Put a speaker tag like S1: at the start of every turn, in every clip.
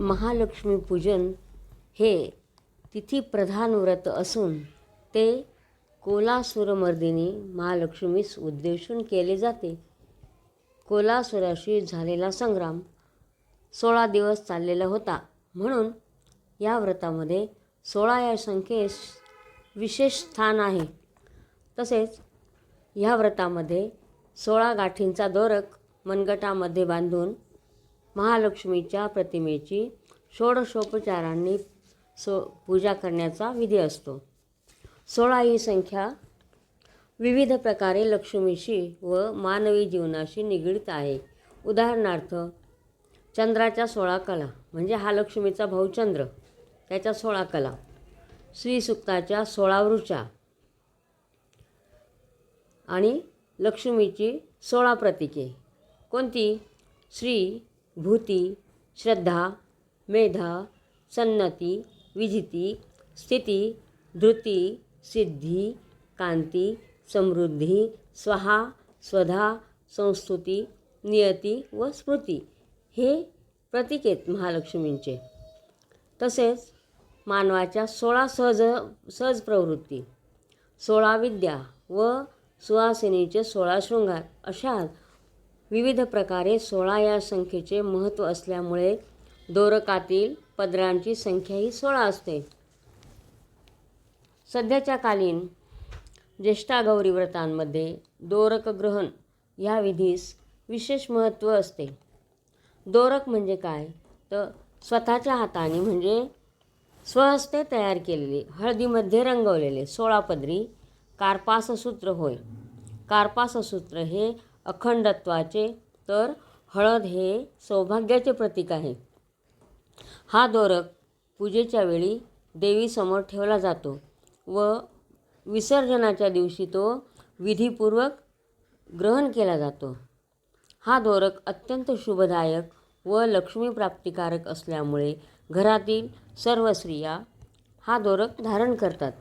S1: महालक्ष्मी पूजन हे तिथीप्रधान व्रत असून ते कोलासुरमर्दिनी महालक्ष्मीस उद्देशून केले जाते. कोलासुराशी झालेला संग्राम सोळा दिवस चाललेला होता. म्हणून या व्रतामध्ये सोळा या संख्येस विशेष स्थान आहे. तसेच ह्या व्रतामध्ये सोळा गाठींचा दोरक मनगटामध्ये बांधून महालक्ष्मीच्या प्रतिमेची षोडशोपचारांनी सो पूजा करण्याचा विधी असतो. सोळा ही संख्या विविध प्रकारे लक्ष्मीशी व मानवी जीवनाशी निगडीत आहे. उदाहरणार्थ चंद्राच्या सोळा कला म्हणजे हा लक्ष्मीचा भाऊ चंद्र त्याच्या सोळा कला. श्रीसुक्ताच्या सोळा वृचा आणि लक्ष्मीची सोळा प्रतीके. कोणती? श्री भूती श्रद्धा मेधा सन्नती विजिती स्थिती धृती सिद्धी कांती समृद्धी स्वहा स्वधा संस्तुती नियती व स्मृती हे प्रतीक आहेत महालक्ष्मींचे. तसेच मानवाच्या सोळा सहज सहज प्रवृत्ती सोळा विद्या व सुहासिनीचे सोळा शृंगार अशा विविध प्रकारे सोळा या संख्येचे महत्त्व असल्यामुळे दोरकातील पदरांची संख्या ही सोळा असते. सध्याच्या कालीन ज्येष्ठागौरी व्रतांमध्ये दोरक ग्रहण ह्या विधीस विशेष महत्त्व असते. दोरक म्हणजे काय? तर स्वतःच्या हाताने म्हणजे स्वहस्ते तयार केलेले हळदीमध्ये रंगवलेले सोळा पदरी कार्पाससूत्र होय. कार्पाससूत्र हे अखंडत्वाचे तर हळद हे सौभाग्याचे प्रतीक आहे. हा दोरक पूजेच्या वेळी देवीसमोर ठेवला जातो व विसर्जनाच्या दिवशी तो विधीपूर्वक ग्रहण केला जातो. हा दोरक अत्यंत शुभदायक व लक्ष्मीप्राप्तिकारक असल्यामुळे घरातील सर्व स्त्रिया हा दोरक धारण करतात.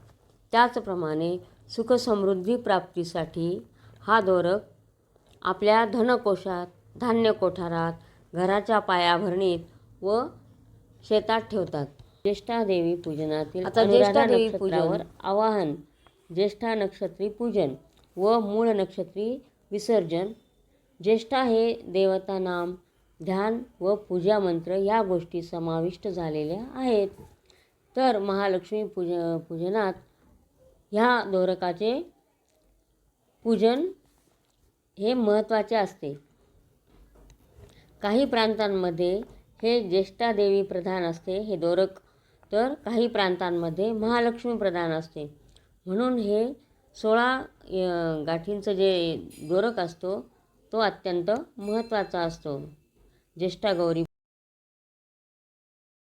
S1: त्याचप्रमाणे सुखसमृद्धी प्राप्तीसाठी हा दोरक आपल्या धनकोशात धान्य कोठारात घराच्या पायाभरणीत व शेतात ठेवतात. ज्येष्ठादेवी पूजनातील आता ज्येष्ठादेवी पूजनावर आवाहन ज्येष्ठा नक्षत्री पूजन व मूळ नक्षत्री विसर्जन. ज्येष्ठा हे देवता नाम ध्यान व पूजा मंत्र या गोष्टी समाविष्ट झालेल्या आहेत. तर महालक्ष्मी पूज पूजनात ह्या दोरकाचे पूजन हे महत्त्वाचे असते. काही प्रांतांमध्ये हे ज्येष्ठादेवी प्रधान असते हे दोरक तर काही प्रांतांमध्ये महालक्ष्मी प्रधान असते. म्हणून हे सोळा गाठींचं जे दोरक असतो तो अत्यंत महत्त्वाचा असतो. ज्येष्ठा गौरी